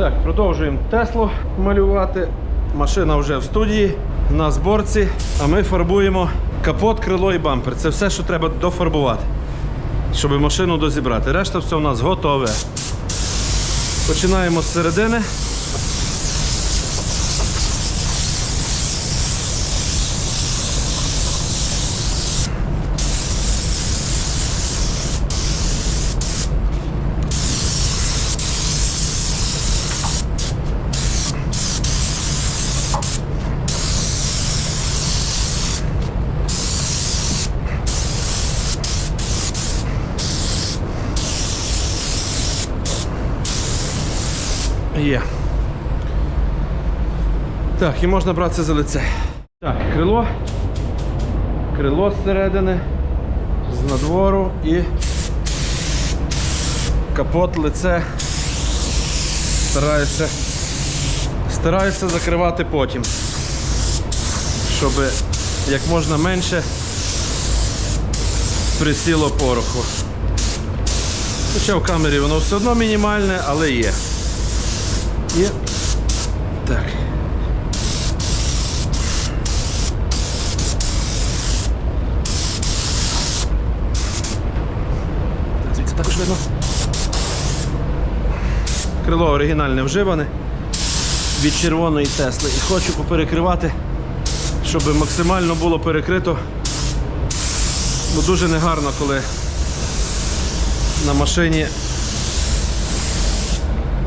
Так, продовжуємо Теслу малювати. Машина вже в студії, на зборці, а ми фарбуємо капот, крило і бампер. Це все, що треба дофарбувати, щоб машину дозібрати. Решта все у нас готове. Починаємо з середини. Є. Так, і можна братися за лице. Так, крило. Крило зсередини, з надвору і капот, лице. Стараюся, стараюся закривати потім, щоб як можна менше присіло пороху. Хоча в камері воно все одно мінімальне, але є. Є. Так. Так, Звідси також видно. Крило оригінальне вживане від червоної Тесли. І хочу поперекривати, щоб максимально було перекрито. Бо дуже негарно, коли на машині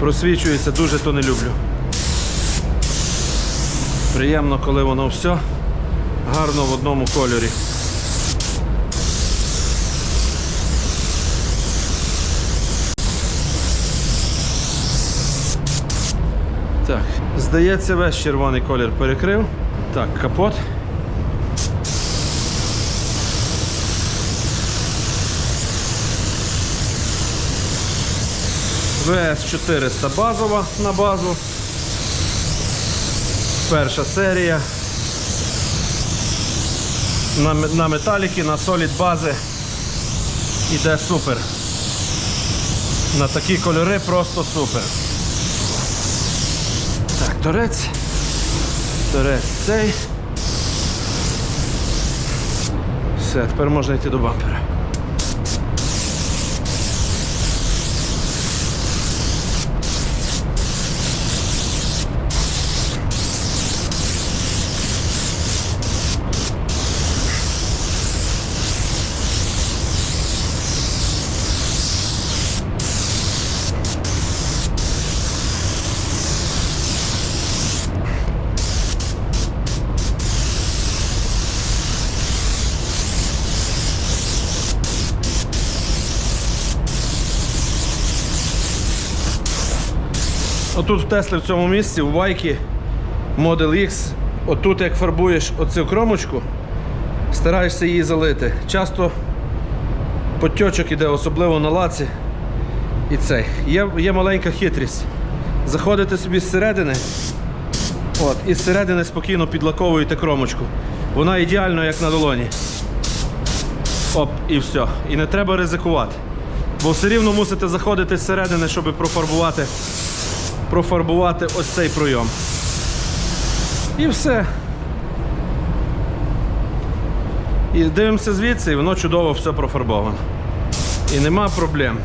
просвічується, дуже то не люблю. Приємно, коли воно все гарно в одному кольорі. Так, здається, весь червоний колір перекрив. Так, капот. ВС-400 базова на базу. Перша серія. На, на металіки, на солід бази. Іде супер. На такі кольори просто супер. Торець. Торець цей. Все, тепер можна йти до бампера. Отут в Теслі в цьому місці, у Вайкі Model X, отут як фарбуєш оцю кромочку, стараєшся її залити. Часто потьочок іде, особливо на лаці. І цей. Є, є маленька хитрість. Заходите собі зсередини, от, і зсередини спокійно підлаковуєте кромочку. Вона ідеально як на долоні. Оп, і все. І не треба ризикувати. Бо все рівно мусите заходити зсередини, щоб профарбувати профарбувати ось цей пройом. І все. І дивимося звідси, і воно чудово все профарбовано. І нема проблем.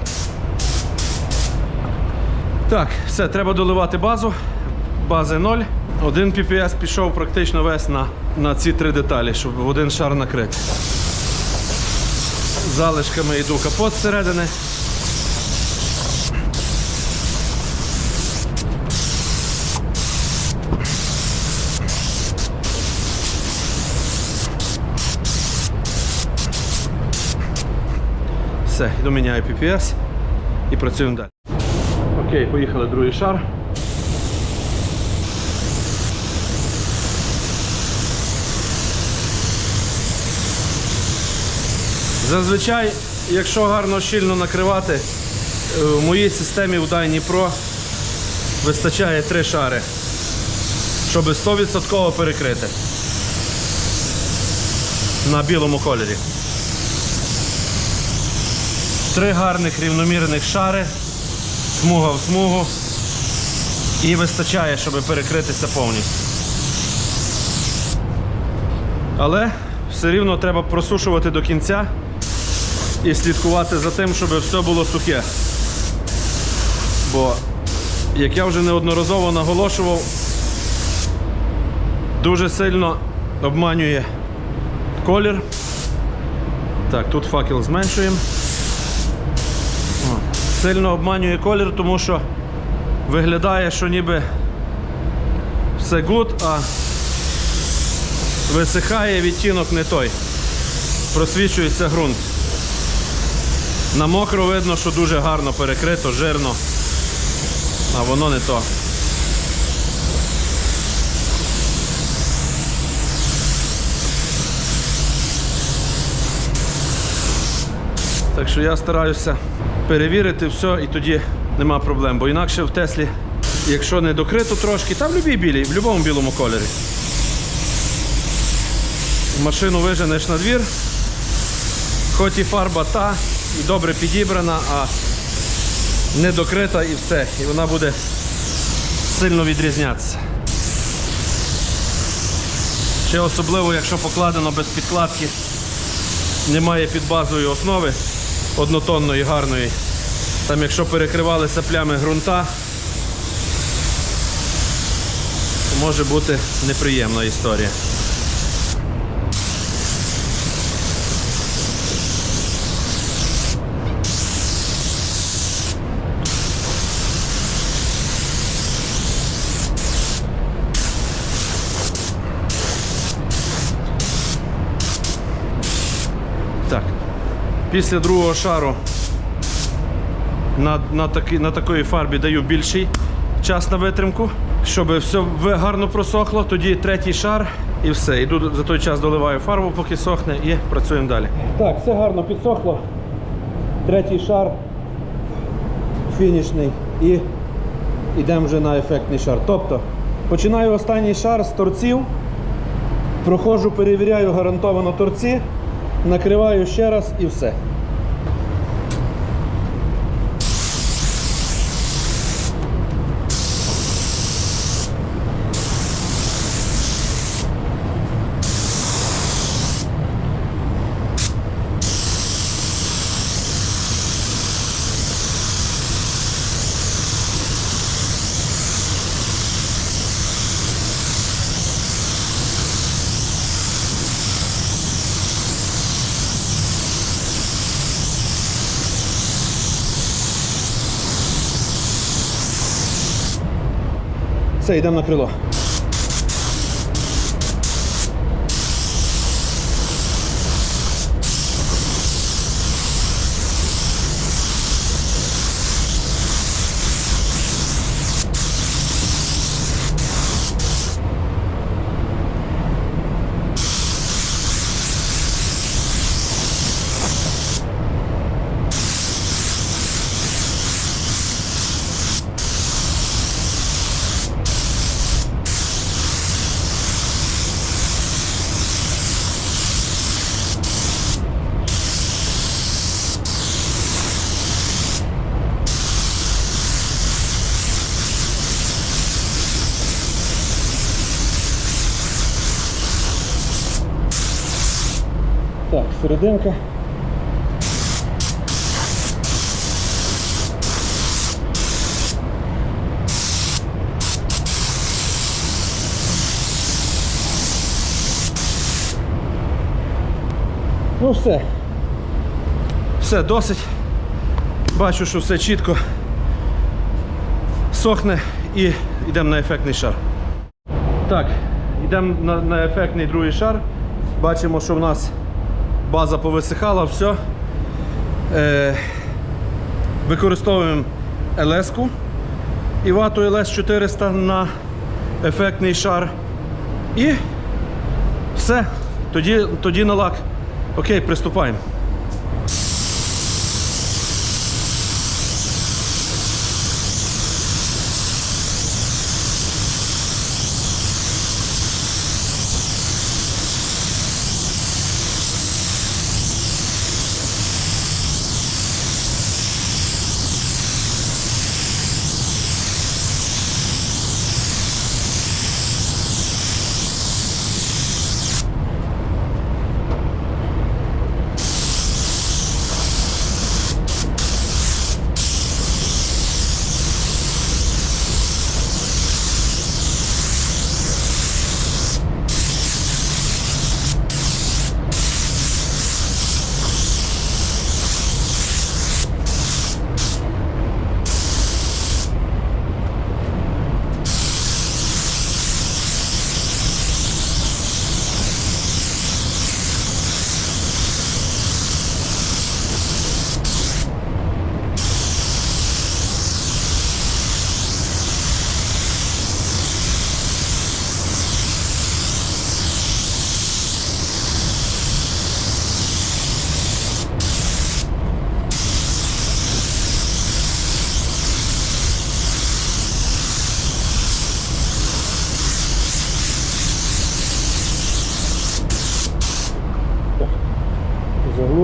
Так, все, треба доливати базу. Бази 0. Один PPS пішов практично весь на, на ці три деталі, щоб один шар накрити. Залишками йду капот зсередини. Все, йду PPS і працюємо далі. Окей, поїхали другий шар. Зазвичай, якщо гарно щільно накривати, е, в моїй системі в Dyni Pro вистачає три шари, щоб 100% перекрити на білому кольорі. Три гарних рівномірних шари, смуга в смугу. І вистачає, щоб перекритися повністю. Але все рівно треба просушувати до кінця і слідкувати за тим, щоб все було сухе. Бо, як я вже неодноразово наголошував, дуже сильно обманює колір. Так, тут факел зменшуємо. Сильно обманює колір, тому що виглядає, що ніби все гуд, а висихає відтінок не той. Просвічується ґрунт. На мокро видно, що дуже гарно перекрито, жирно, а воно не то. Так що я стараюся перевірити все і тоді нема проблем. Бо інакше в Теслі, якщо не докрито трошки, та в будь-якій білій, в будь-якому білому кольорі. Машину виженеш на двір, хоч і фарба та, і добре підібрана, а не докрита і все. І вона буде сильно відрізнятися. Ще особливо, якщо покладено без підкладки, немає під базою основи однотонної, гарної. Там, якщо перекривалися плями ґрунта, може бути неприємна історія. Так. Після другого шару на, на, такі, на такої фарбі даю більший час на витримку, щоб все гарно просохло. Тоді третій шар і все. Іду за той час доливаю фарбу, поки сохне, і працюємо далі. Так, все гарно підсохло. Третій шар фінішний і йдемо вже на ефектний шар. Тобто починаю останній шар з торців, проходжу, перевіряю гарантовано торці, накриваю ще раз і все. Все, йдемо на крило. Так, серединка. Ну все. Все, досить. Бачу, що все чітко сохне і йдемо на ефектний шар. Так, йдемо на, на ефектний другий шар. Бачимо, що в нас база повисихала, все. Е, використовуємо ЛС-ку і вату LS 400 на ефектний шар. І все. Тоді, тоді на лак. Окей, приступаємо.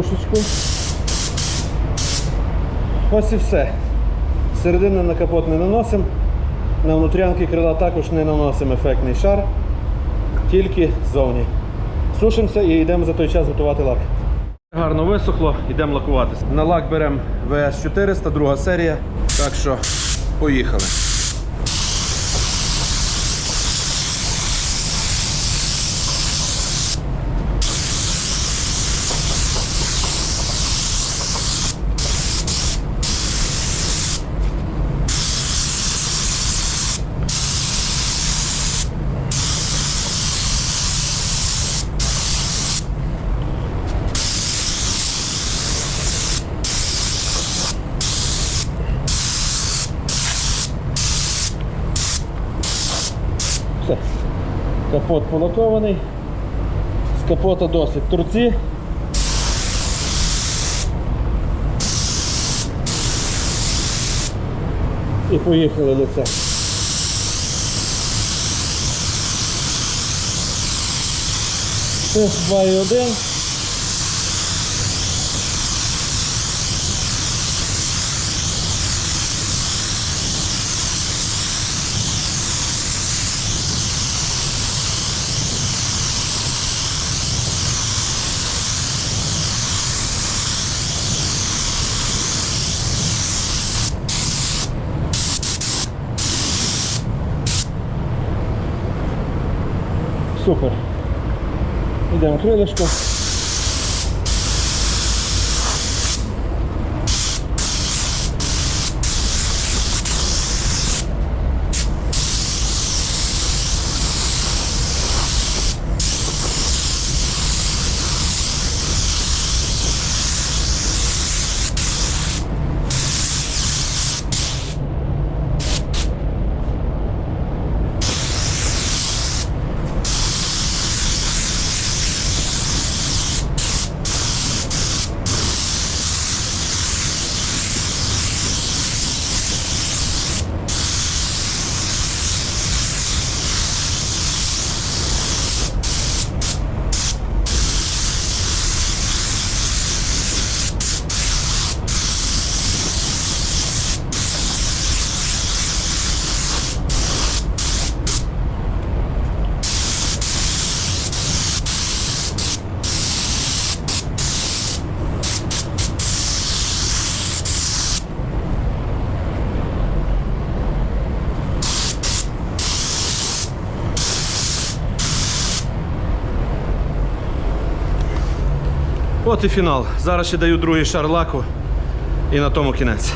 Кришечку. Ось і все. Середини на капот не наносимо. На внутрянки крила також не наносимо ефектний шар, тільки ззовні. Сушимося і йдемо за той час готувати лак. Гарно висохло, йдемо лакуватися. На лак беремо VS400, друга серія. Так що поїхали. Все. Капот полакований. З капота досить турці. І поїхали лице. Тест 2,1. Супер. Йдемо крилишко. От і фінал. Зараз ще даю другий шар лаку і на тому кінець.